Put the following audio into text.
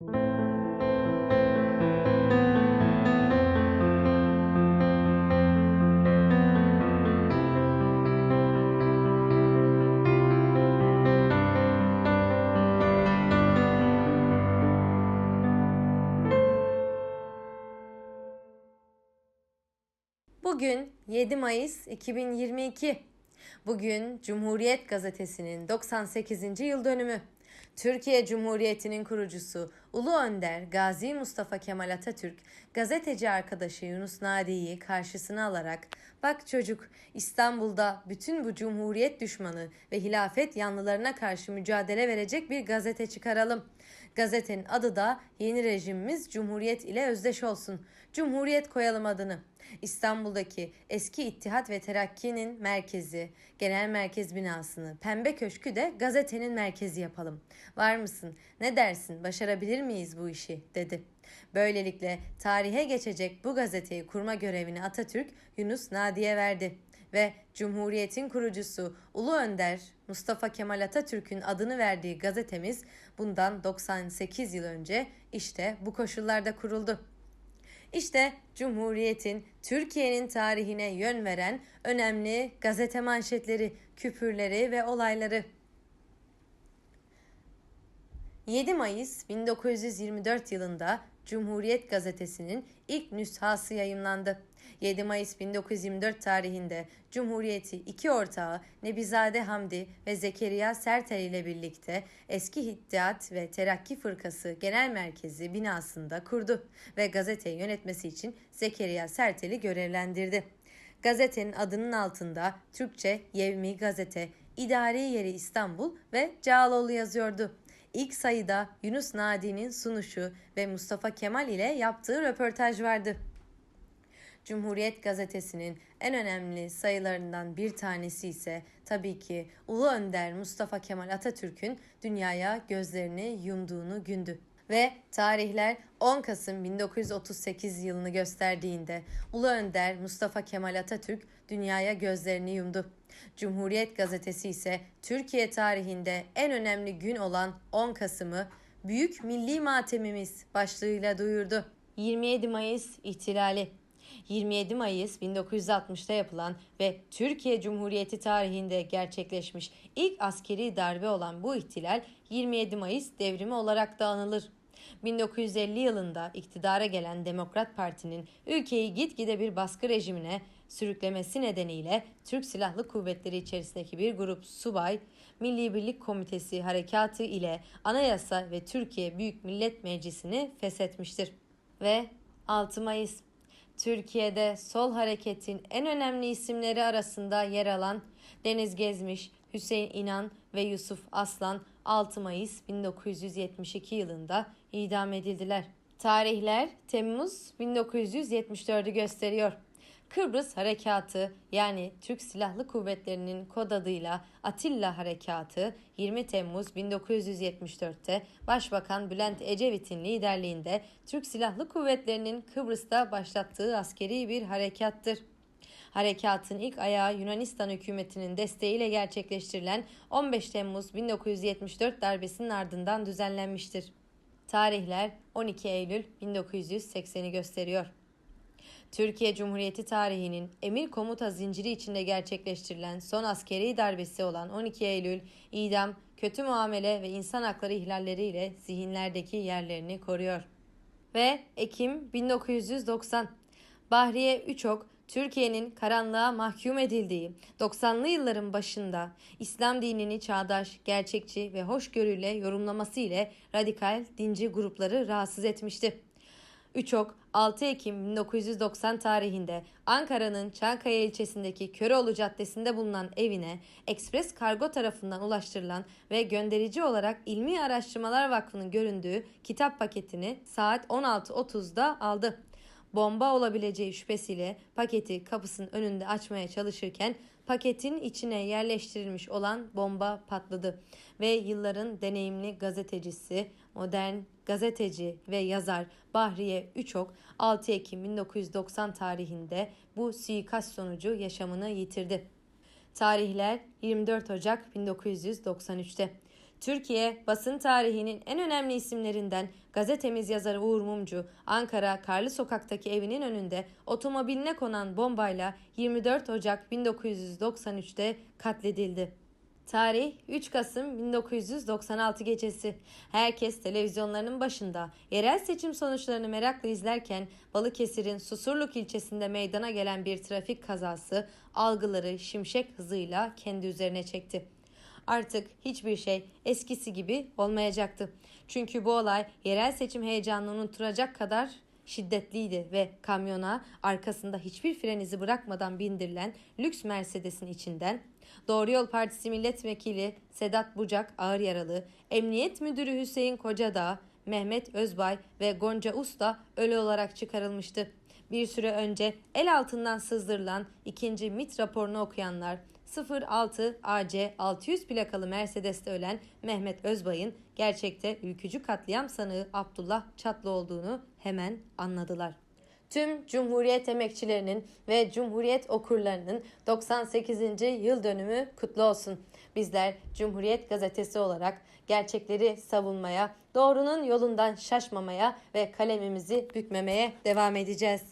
Bugün 7 Mayıs 2022. Bugün Cumhuriyet Gazetesi'nin 98. yıl dönümü. Türkiye Cumhuriyeti'nin kurucusu Ulu Önder Gazi Mustafa Kemal Atatürk gazeteci arkadaşı Yunus Nadi'yi karşısına alarak "Bak çocuk, İstanbul'da bütün bu cumhuriyet düşmanı ve hilafet yanlılarına karşı mücadele verecek bir gazete çıkaralım. Gazetenin adı da yeni rejimimiz Cumhuriyet ile özdeş olsun. Cumhuriyet koyalım adını. İstanbul'daki eski İttihat ve Terakki'nin merkezi, genel merkez binasını, Pembe Köşkü de gazetenin merkezi yapalım. Var mısın? Ne dersin? Başarabilir miyiz bu işi? dedi. Böylelikle tarihe geçecek bu gazeteyi kurma görevini Atatürk Yunus Nadi'ye verdi ve Cumhuriyet'in kurucusu Ulu Önder Mustafa Kemal Atatürk'ün adını verdiği gazetemiz bundan 98 yıl önce işte bu koşullarda kuruldu. İşte Cumhuriyet'in Türkiye'nin tarihine yön veren önemli gazete manşetleri, küpürleri ve olayları. 7 Mayıs 1924 yılında Cumhuriyet Gazetesi'nin ilk nüshası yayımlandı. 7 Mayıs 1924 tarihinde Cumhuriyeti iki ortağı Nebizade Hamdi ve Zekeriya Sertel ile birlikte eski Hittihat ve Terakki Fırkası Genel Merkezi binasında kurdu ve gazeteyi yönetmesi için Zekeriya Sertel'i görevlendirdi. Gazetenin adının altında Türkçe Yevmi Gazete, İdari Yeri İstanbul ve Cağaloğlu yazıyordu. İlk sayıda Yunus Nadi'nin sunuşu ve Mustafa Kemal ile yaptığı röportaj vardı. Cumhuriyet Gazetesi'nin en önemli sayılarından bir tanesi ise tabii ki Ulu Önder Mustafa Kemal Atatürk'ün dünyaya gözlerini yumduğunu gündü. Ve tarihler 10 Kasım 1938 yılını gösterdiğinde Ulu Önder Mustafa Kemal Atatürk dünyaya gözlerini yumdu. Cumhuriyet Gazetesi ise Türkiye tarihinde en önemli gün olan 10 Kasım'ı Büyük Milli Matemimiz başlığıyla duyurdu. 27 Mayıs İhtilali 27 Mayıs 1960'da yapılan ve Türkiye Cumhuriyeti tarihinde gerçekleşmiş ilk askeri darbe olan bu ihtilal 27 Mayıs devrimi olarak da anılır. 1950 yılında iktidara gelen Demokrat Parti'nin ülkeyi gitgide bir baskı rejimine sürüklemesi nedeniyle Türk Silahlı Kuvvetleri içerisindeki bir grup subay, Milli Birlik Komitesi harekatı ile Anayasa ve Türkiye Büyük Millet Meclisi'ni feshetmiştir. Ve 6 Mayıs Türkiye'de sol hareketin en önemli isimleri arasında yer alan Deniz Gezmiş, Hüseyin İnan ve Yusuf Aslan 6 Mayıs 1972 yılında idam edildiler. Tarihler Temmuz 1974'ü gösteriyor. Kıbrıs Harekatı yani Türk Silahlı Kuvvetleri'nin kod adıyla Atilla Harekatı 20 Temmuz 1974'te Başbakan Bülent Ecevit'in liderliğinde Türk Silahlı Kuvvetleri'nin Kıbrıs'ta başlattığı askeri bir harekattır. Harekatın ilk ayağı Yunanistan hükümetinin desteğiyle gerçekleştirilen 15 Temmuz 1974 darbesinin ardından düzenlenmiştir. Tarihler 12 Eylül 1980'i gösteriyor. Türkiye Cumhuriyeti tarihinin emir komuta zinciri içinde gerçekleştirilen son askeri darbesi olan 12 Eylül idam, kötü muamele ve insan hakları ihlalleriyle zihinlerdeki yerlerini koruyor. Ve Ekim 1990 Bahriye Üçok Türkiye'nin karanlığa mahkum edildiği 90'lı yılların başında İslam dinini çağdaş, gerçekçi ve hoşgörüyle yorumlaması ile radikal dinci grupları rahatsız etmişti. Üçok 6 Ekim 1990 tarihinde Ankara'nın Çankaya ilçesindeki Köroğlu Caddesi'nde bulunan evine ekspres kargo tarafından ulaştırılan ve gönderici olarak İlmi Araştırmalar Vakfı'nın göründüğü kitap paketini saat 16.30'da aldı. Bomba olabileceği şüphesiyle paketi kapısının önünde açmaya çalışırken paketin içine yerleştirilmiş olan bomba patladı ve yılların deneyimli gazetecisi, modern gazeteci ve yazar Bahriye Üçok 6 Ekim 1990 tarihinde bu suikast sonucu yaşamını yitirdi. Tarihler 24 Ocak 1993'te. Türkiye basın tarihinin en önemli isimlerinden gazetemiz yazarı Uğur Mumcu, Ankara Karlı Sokak'taki evinin önünde otomobiline konan bombayla 24 Ocak 1993'te katledildi. Tarih 3 Kasım 1996 gecesi. Herkes televizyonlarının başında yerel seçim sonuçlarını merakla izlerken Balıkesir'in Susurluk ilçesinde meydana gelen bir trafik kazası algıları şimşek hızıyla kendi üzerine çekti. Artık hiçbir şey eskisi gibi olmayacaktı. Çünkü bu olay yerel seçim heyecanını unutturacak kadar şiddetliydi ve kamyona arkasında hiçbir fren izi bırakmadan bindirilen lüks Mercedes'in içinden Doğru Yol Partisi Milletvekili Sedat Bucak ağır yaralı, Emniyet Müdürü Hüseyin Kocadağ, Mehmet Özbay ve Gonca Usta ölü olarak çıkarılmıştı. Bir süre önce el altından sızdırılan ikinci MIT raporunu okuyanlar 06 AC 600 plakalı Mercedes'te ölen Mehmet Özbay'ın gerçekte ülkücü katliam sanığı Abdullah Çatlı olduğunu hemen anladılar. Tüm Cumhuriyet emekçilerinin ve Cumhuriyet okurlarının 98. yıl dönümü kutlu olsun. Bizler Cumhuriyet gazetesi olarak gerçekleri savunmaya, doğrunun yolundan şaşmamaya ve kalemimizi bükmemeye devam edeceğiz.